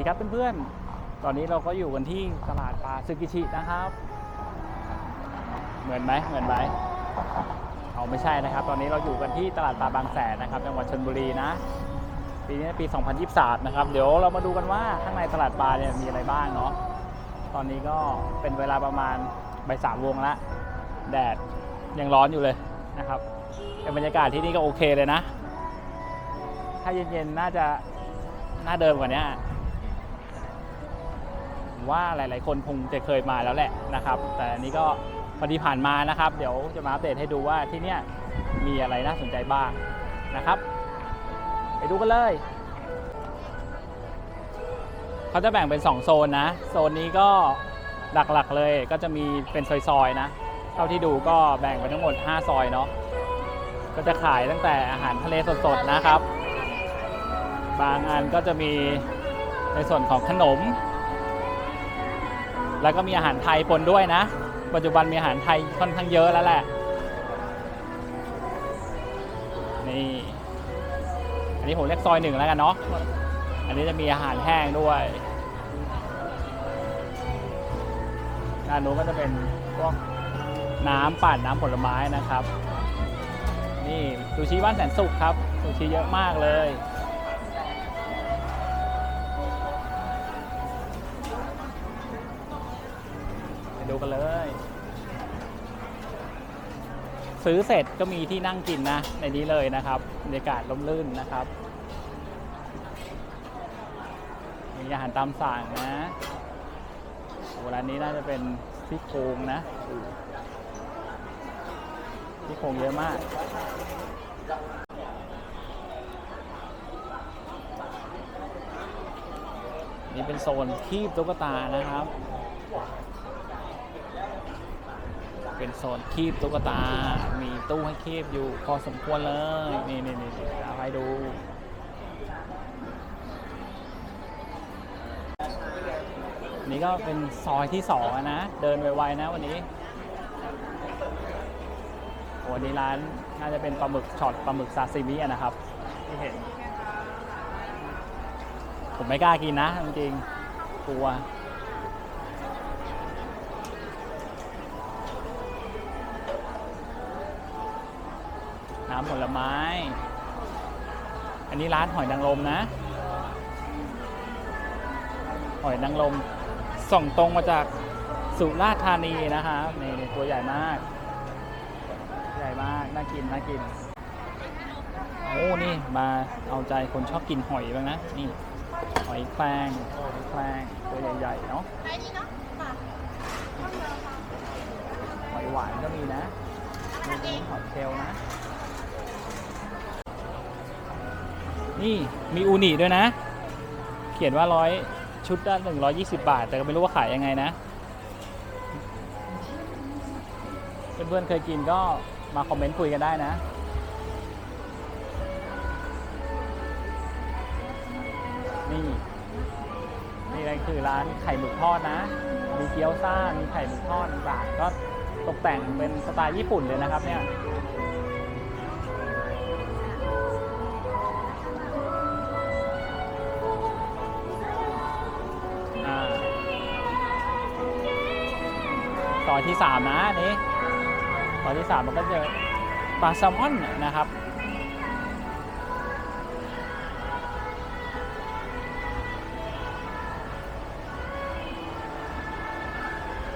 ดีครับเพื่อนๆ ตอนนี้เราก็อยู่กันที่ตลาดปลาซึกิชินะครับ เหมือนไหมเหมือนไหมเอาไม่ใช่นะครับ ตอนนี้เราอยู่กันที่ตลาดปลาบางแสนนะครับ จังหวัดชลบุรีนะ ปีนี้ปี 2023 นะครับ เดี๋ยวเรามาดูกันว่าข้างในตลาดปลาเนี่ยมีอะไรบ้างเนาะ ตอนนี้ก็เป็นเวลาประมาณบ่ายสามวงละ แดดยังร้อนอยู่เลยนะครับแต่บรรยากาศที่นี่ก็โอเคเลยนะ ถ้าเย็นๆ น่าจะน่าเดิมกว่านี้ ผมว่าหลาย ๆ คนคงจะเคยมาแล้วแหละนะครับ แต่อันนี้ก็พอดีผ่านมานะครับ เดี๋ยวจะมาอัปเดตให้ดูว่าที่เนี่ยมีอะไรน่าสนใจบ้างนะครับ ไปดูกันเลยเขาจะแบ่งเป็น 2 โซนนะ โซนนี้ก็หลักๆเลยก็จะมีเป็นซอยๆนะ เท่าที่ดูก็แบ่งไปทั้งหมด 5 ซอยเนาะ ก็จะขายตั้งแต่อาหารทะเลสดๆนะครับ บางอันก็จะมีในส่วนของขนม แล้วก็มีอาหารไทยปนด้วยนะ ปัจจุบันมีอาหารไทยค่อนข้างเยอะแล้วแหละ นี่ อันนี้ผมเรียกซอยหนึ่งแล้วกันเนาะ อันนี้จะมีอาหารแห้งด้วยด้านนู้นก็จะเป็นพวกน้ำปั่นน้ำผลไม้นะครับ นี่ซูชิบ้านแสนสุขครับซูชิเยอะมากเลย ดูกันเลย ซื้อเสร็จก็มีที่นั่งกินนะ ในนี้เลยนะครับบรรยากาศร่มรื่นนะครับ มีอาหารตามสั่งนะร้านนี้น่าจะเป็นซี่โครงนะซี่โครงเยอะมากนี่เป็นโซนคีบตุ๊กตานะครับ เป็นโซนคีบตุ๊กตา มีตู้ให้คีบอยู่พอสมควรเลย นี่นี่นี่เอาให้ดูนี่ก็เป็นซอยที่สองอะนะ เดินไวๆนะวันนี้โอ้วันนี้ร้านน่าจะเป็นปลาหมึกช็อตปลาหมึกซาซิมิอะนะครับที่เห็น ผมไม่กล้ากินนะจริงๆกลัว ผลไม้ อันนี้ร้านหอยนางรมนะ หอยนางรมส่งตรงมาจากสุราษฎร์ธานีนะครับนี่นี่ตัวใหญ่มาก ใหญ่มาก น่ากิน น่ากิน โอ้ นี่มาเอาใจคนชอบกินหอยบ้างนะ นี่ หอยแครงหอยแครงตัวใหญ่ๆเนาะขายดีเนาะค่ะหอยหวานก็มีนะมีหอยเชลล์นะ นี่มีอูนิด้วยนะ เขียนว่าร้อยชุดละหนึ่งร้อยี่สิบาท แต่ก็ไม่รู้ว่าขายยังไงนะ เพื่อนๆเคยกินก็มาคอมเมนต์คุยกันได้นะนี่นี่อะไรคือร้านไข่หมึกทอดนะ มีเกี๊ยวซ่า มีไข่หมึกทอดต่างก็ตกแต่งเป็นสไตล์ญี่ปุ่นเลยนะครับเนี่ย อยที่ 3 นะอันนี้ซอยที่ 3 มันก็จอปลาแซลมอนนะครับ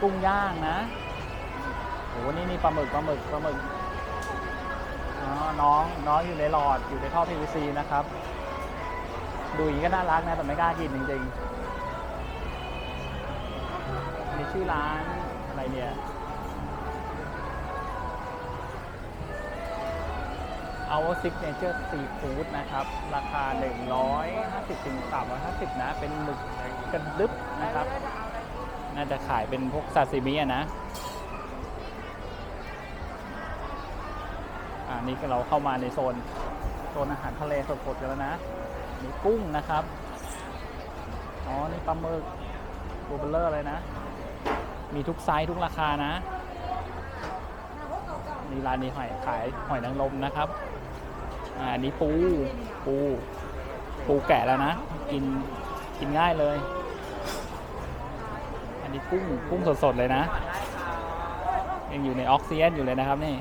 กุ้งย่างนะโอ้นี่นี่ปลาหมึกปลาหมึกปลาหมึกอ๋อน้องน้องอยู่ในหลอดอยู่ในท่อ PVC นะครับ ดูอย่างนี้ก็น่ารักนะแต่ไม่กล้ากินจริงๆอันนี้ชื่อร้าน อะไรเนี่ย Our Signature Seafood นะครับ ราคา 150ถึง350 นะ เป็นหมึกกระดึบนะครับ น่าจะขายเป็นพวกซาซิมิอะนะ อ่านี่เราเข้ามาในโซน โซนอาหารทะเลสดๆกันแล้วนะมีกุ้งนะครับ อ๋อ นี่ปลาหมึกตัวเบลเลอร์เลยนะ มีทุกไซส์ทุกราคานะนี่ร้านนี้หอยขายหอยนางรมนะครับอ่าอันนี้ปูปูปูแกะแล้วนะ กินกินง่ายเลย อันนี้กุ้งกุ้งสดๆเลยนะ ยังอยู่ในออกซิเจนอยู่เลยนะครับนี่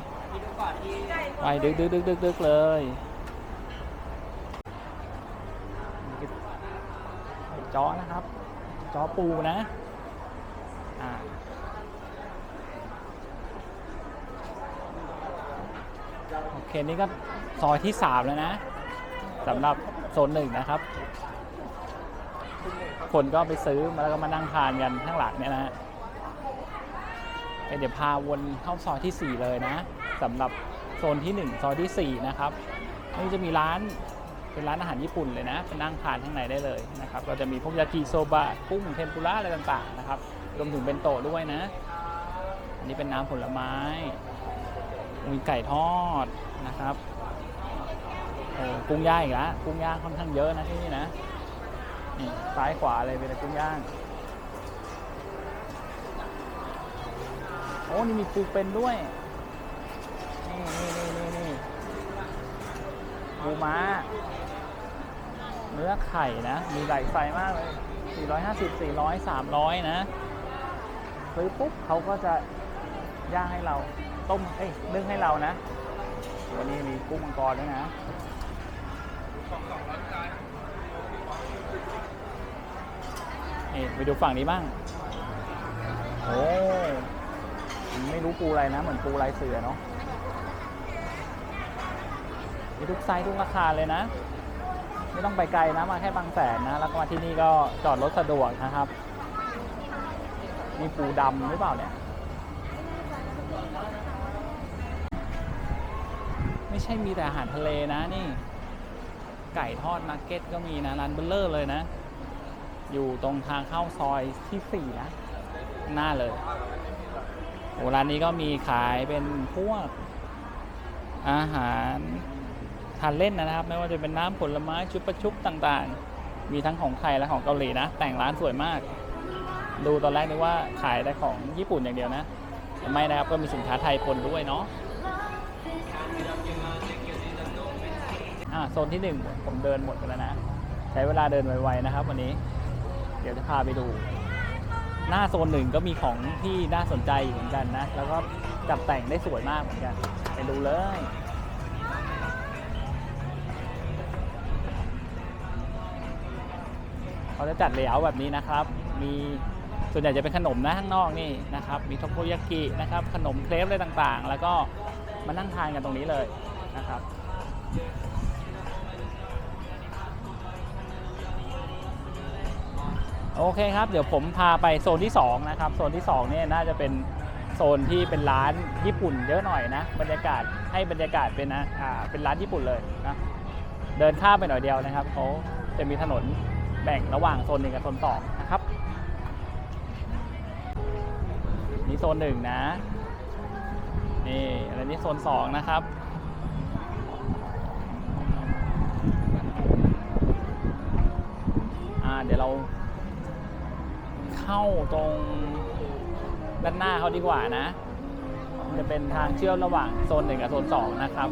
ไปดึกดึกดึกดึกดึกเลยนี่คือจอนะครับจอปูนะ อ่า โอเคนี่ก็ซอยที่ 3 แล้วนะสำหรับโซนหนึ่งนะครับ คนก็ไปซื้อมาแล้วก็มานั่งทานกันข้างหลังเนี่ยนะฮะเดี๋ยวพาวนเข้าซอยที่ 4 เลยนะสำหรับโซนที่ 1 ซอยที่ 4 นะครับนี่จะมีร้านเป็นร้านอาหารญี่ปุ่นเลยนะไปนั่งทานข้างในได้เลยนะครับก็จะมีพวกยากิโซบะกุ้งเทมปุระอะไรต่างๆนะครับรวมถึงเป็นโตะด้วยนะ อันนี้เป็นน้ำผลไม้ มีไก่ทอดนะครับโอ้กุ้งย่างอีกแล้วกุ้งย่างค่อนข้างเยอะนะที่นี่นะนี่ซ้ายขวาเลยเป็นกุ้งย่างโอ้นี่มีปูเป็นด้วยนี่นี่นี่นี่นี่ปูม้า เนื้อไข่นะ มีหลายไซส์มากเลย 450 400 300 นะซื้อปุ๊บเขาก็จะย่างให้เรา ต้มเอ้ยนึ่งให้เรานะ วันนี้มีกุ้งมังกรด้วยนะนี่ไปดูฝั่งนี้บ้าง โอ้ไม่รู้ปูอะไรนะ เหมือนปูลายเสือเนาะมีทุกไซส์ทุกราคาเลยนะ ไม่ต้องไปไกลนะ มาแค่บางแสนนะ แล้วก็มาที่นี่ก็จอดรถสะดวกนะครับ มีปูดำหรือเปล่าเนี่ย ไม่ใช่มีแต่อาหารทะเลนะนี่ ไก่ทอดนักเก็ตก็มีนะร้านเบลเลอร์เลยนะ อยู่ตรงทางเข้าซอยที่สี่นะหน้าเลยโอ้ร้านนี้ก็มีขายเป็นพวกอาหารทานเล่นนะครับ ไม่ว่าจะเป็นน้ำผลไม้ชุบประชุบต่างๆ มีทั้งของไทยและของเกาหลีนะ แต่งร้านสวยมาก ดูตอนแรกนึกว่าขายแต่ของญี่ปุ่นอย่างเดียวนะ ไม่นะครับก็มีสินค้าไทยปนด้วยเนาะ อ่าโซนที่หนึ่งผมเดินหมดไปแล้วนะ ใช้เวลาเดินไวๆนะครับ วันนี้ เดี๋ยวจะพาไปดู หน้าโซนหนึ่งก็มีของที่น่าสนใจอยู่เหมือนกันนะ แล้วก็จับแต่งได้สวยมากเหมือนกัน ไปดูเลยเขาจะจัดเลเยอร์แบบนี้นะครับ มีส่วนใหญ่จะเป็นขนมนะข้างนอกนี่นะครับ มีทโกยากินะครับ ขนมเครปอะไรต่างๆ แล้วก็มานั่งทานกันตรงนี้เลยนะครับ โอเคครับ เดี๋ยวผมพาไปโซนที่ 2 นะครับ โซนที่2เนี่ยน่าจะเป็นโซนที่เป็นร้านญี่ปุ่นเยอะหน่อยนะ บรรยากาศให้บรรยากาศเป็นนะอ่าเป็นร้านญี่ปุ่นเลยนะเดินข้ามไปหน่อยเดียวนะครับเขาจะมีถนนแบ่งระหว่างโซนหนึ่งกับโซนสองนะครับนี่โซนหนึ่งนะนี่อะไรนี่โซนสองนะครับเดี๋ยวเรา เข้าตรงด้านหน้าเขาดีกว่านะ จะเป็นทางเชื่อมระหว่างโซนหนึ่งกับโซนสองนะครับ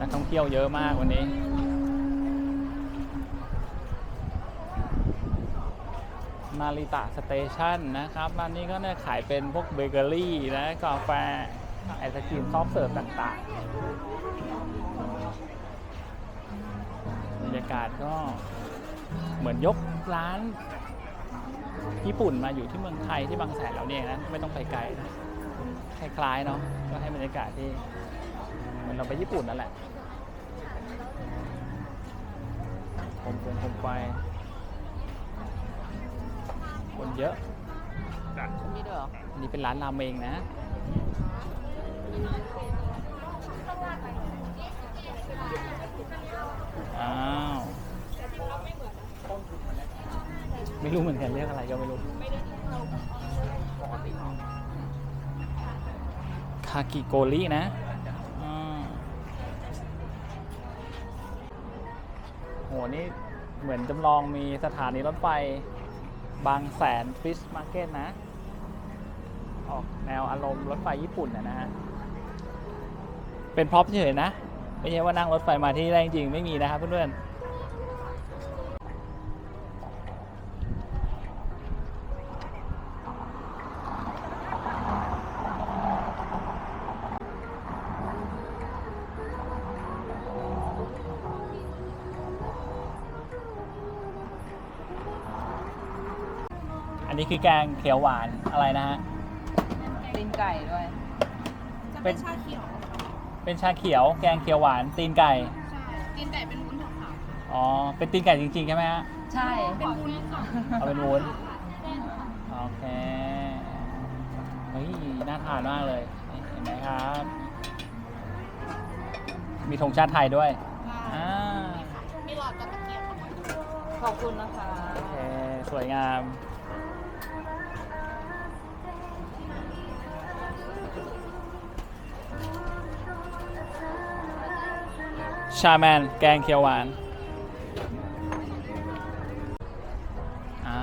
นักท่องเที่ยวเยอะมากวันนี้นาริตะสเตชันนะครับร้านนี้ก็เนี่ยขายเป็นพวกเบเกอรี่นะกาแฟไอศครีมซอฟเสิร์ฟต่างๆบรรยากาศก็เหมือนยก ร้านญี่ปุ่นมาอยู่ที่เมืองไทยที่บางแสนแล้วเนี่ยนะไม่ต้องไปไกลนะคล้ายๆเนาะก็ให้บรรยากาศที่เหมือนเราไปญี่ปุ่นนั่นแหละผมผมผมไปคนเยอะนี่ด้วยเหรออันนี้เป็นร้านรามเองนะอ้าว ไม่รู้เหมือนกันเรียกอะไรก็ไม่รู้คากิโกรินะโหนี่เหมือนจำลองมีสถานีรถไฟบางแสนฟิชมาร์เก็ตนะ ออกแนวอารมณ์รถไฟญี่ปุ่นนะฮะ เป็นพร็อพเฉยนะ ไม่ใช่ว่านั่งรถไฟมาที่ได้จริงไม่มีนะครับเพื่อน นนี้คือแกงเขียวหวานอะไรนะฮะ ตีนไก่ด้วย จะเป็เป็นนชาเขียวเป็นชาเขียว แกงเขียวหวาน ตีนไก่ ใช่ตีนไก่เป็นวุ้นขาวอ๋อ เป็นตีนไก่จริงๆใช่ไหมฮะ ใช่ ๆเป็นวุ้นค่ะเอาเป็นวุ้นโอเค เฮ้ย น่าทานมากเลยเห็นไหมครับ มีธงชาติไทยด้วยอ่ามีหลอดกับตะเกียบขอบคุณนะคะ โอเค สวยงาม ชาแมน แกงเขียวหวาน อ่า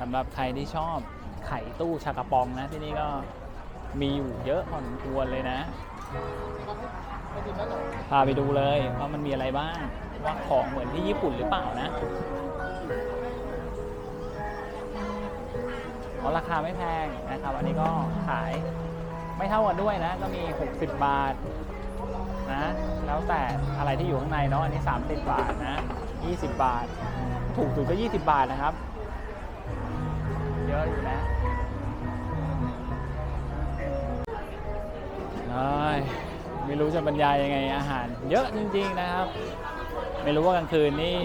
สำหรับใครที่ชอบไข่ตู้ชากระปองนะ ที่นี่ก็มีอยู่เยอะพอสมควรเลยนะ พาไปดูเลยว่ามันมีอะไรบ้าง ว่าของเหมือนที่ญี่ปุ่นหรือเปล่านะเพราะราคาไม่แพงนะครับ อันนี้ก็ขายไม่เท่ากันด้วยนะ ก็มี 60 บาท นะ แล้วแต่อะไรที่อยู่ข้างในเนาะอันนี้ 30 บาทนะ 20 บาท ถูกสุดก็ 20 บาทนะครับ เยอะอยู่นะไม่รู้จะบรรยายยังไงอาหาร เยอะจริง ๆนะครับ ไม่รู้ว่ากลางคืนนี่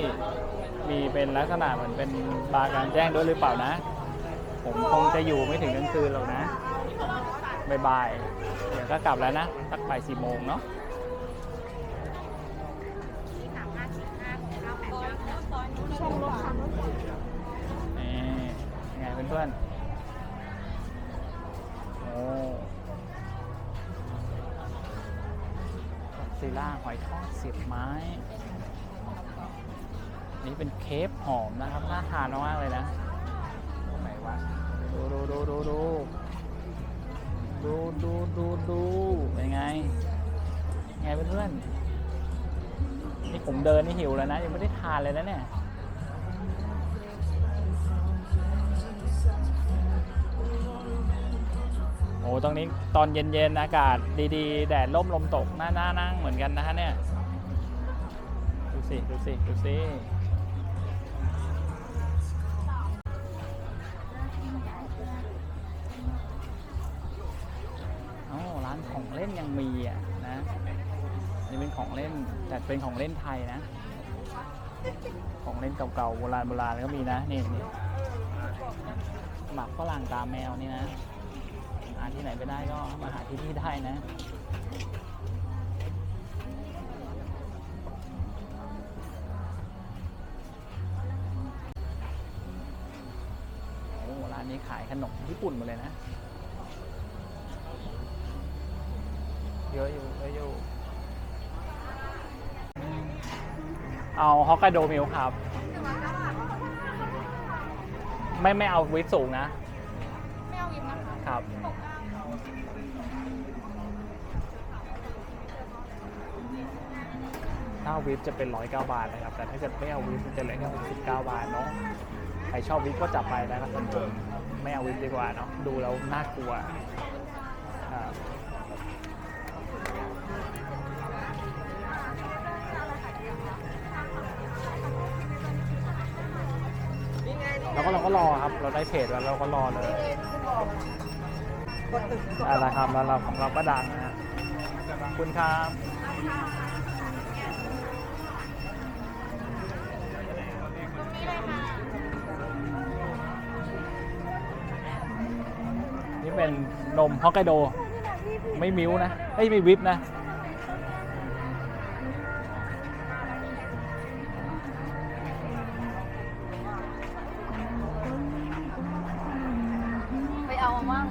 มีเป็นลักษณะเหมือนเป็นบาร์กลางแจ้งด้วยหรือเปล่านะ ผมคงจะอยู่ไม่ถึงกลางคืนหรอกนะบ่ายๆเดี๋ยวก็กลับแล้วนะสักบ่ายสี่โมงเนาะ นี่ยังไงเพื่อนๆโอ้ซีล่าหอยทอดเสียบไม้ นี่เป็นเคฟหอมนะครับน่าทานมากเลยนะไหนวะดูดูดูดูดูดูดูดูดูเป็นไงไงเพื่อนๆนี่ผมเดินนี่หิวแล้วนะ ยังไม่ได้ทานเลยนะเนี่ย ตรงนี้ตอนเย็นๆ อากาศดีๆ แดดร่มลมตกน่าน่านั่งเหมือนกันนะฮะเนี่ย ดูสิ ดูสิ ดูสิ โอ้ร้านของเล่นยังมีอะนะนี่เป็นของเล่นแต่เป็นของเล่นไทยนะ ของเล่นเก่าๆ โบราณโบราณก็มีนะ นี่นี่หมักฝรั่งตาแมวนี่นะาที่ไหนไปได้ก็มาหาที่นี่ได้นะโอ้ร้านนี้ขายขนมญี่ปุ่นหมดเลยนะ เยอะอยู่เยอะอยู่เอาฮอกไกโดมิลครับ ไม่ไม่เอาวิปสูงนะ ไม่เอาวิปนะคะครับถ้าเอาวิปจะเป็น 109 บาทนะครับ แต่ถ้าเกิดไม่เอาวิปมันจะเหลือแค่69 บาทเนาะ ใครชอบวิปก็จับไปนะครับท่านผู้ชมไม่เอาวิปดีกว่าเนาะ ดูแล้วน่ากลัวครับแล้วก็เราก็รอครับ เราได้เพจแล้วเราก็รอเลยอะไรครับแล้วเราของเราก็ดังนะฮะขอบคุณครับ เป็นนมฮอกไกโด ไม่มิ้วนะเอ้ยไม่วิปนะ ไปเอามามั่ง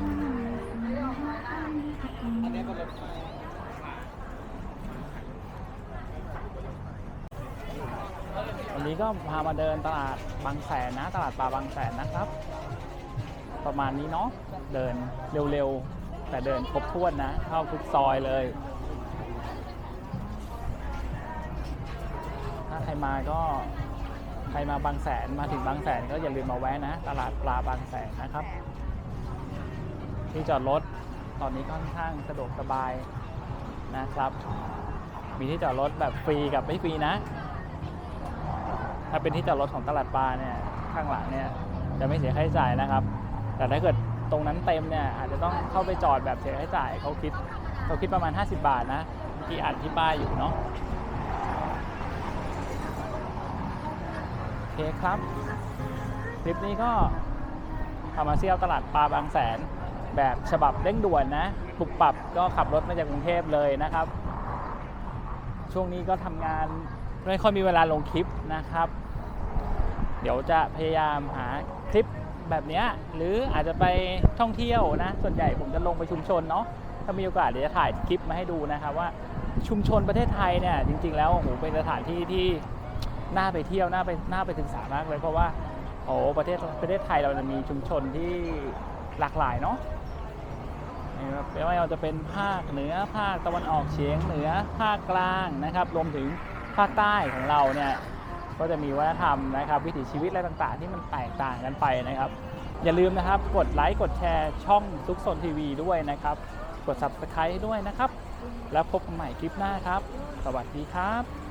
วันนี้ก็พามาเดินตลาดบางแสนนะ ตลาดปลาบางแสนนะครับ ประมาณนี้เนาะเดินเร็วๆ แต่เดินครบถ้วนนะ เข้าทุกซอยเลย ถ้าใครมาก็ใครมาบางแสนมาถึงบางแสนก็อย่าลืมมาแวะนะ ตลาดปลาบางแสนนะครับ ที่จอดรถตอนนี้ค่อนข้างสะดวกสบายนะครับ มีที่จอดรถแบบฟรีกับไม่ฟรีนะ ถ้าเป็นที่จอดรถของตลาดปลาเนี่ยข้างหลังเนี่ยจะไม่เสียค่าใช้จ่ายนะครับ แต่ถ้าเกิดตรงนั้นเต็มเนี่ยอาจจะต้องเข้าไปจอดแบบเสียค่าใช้จ่ายเขาคิดเขาคิดประมาณ 50 บาทนะเมื่อกี้อ่านที่ป้ายอยู่เนาะโอเคครับ คลิปนี้ก็พามาเที่ยวตลาดปลาบางแสน แบบฉบับเร่งด่วนนะปุบปรับก็ขับรถมาจากกรุงเทพเลยนะครับ ช่วงนี้ก็ทำงานไม่ค่อยมีเวลาลงคลิปนะครับ เดี๋ยวจะพยายามหาคลิป แบบนี้หรืออาจจะไปท่องเที่ยวนะ ส่วนใหญ่ผมจะลงไปชุมชนเนาะถ้ามีโอกาสเดี๋ยวจะถ่ายคลิปมาให้ดูนะครับว่าชุมชนประเทศไทยเนี่ยจริง ๆ แล้วโอ้โหเป็นสถานที่ที่น่าไปเที่ยวน่าไปน่าไปศึกษามากเลย เพราะว่าโอ้โหประเทศประเทศไทยเราเนี่ยมีชุมชนที่หลากหลายเนาะไม่ว่าจะเป็นภาคเหนือภาคตะวันออกเฉียงเหนือภาคกลางนะครับ รวมถึงภาคใต้ของเราเนี่ย ก็จะมีวัฒนธรรมนะครับ วิถีชีวิตอะไรต่างๆ ที่มันแตกต่างกันไปนะครับ อย่าลืมนะครับกดไลค์กดแชร์ช่องซุกซนทีวีด้วยนะครับ กด subscribe ด้วยนะครับ แล้วพบกันใหม่คลิปหน้าครับ สวัสดีครับ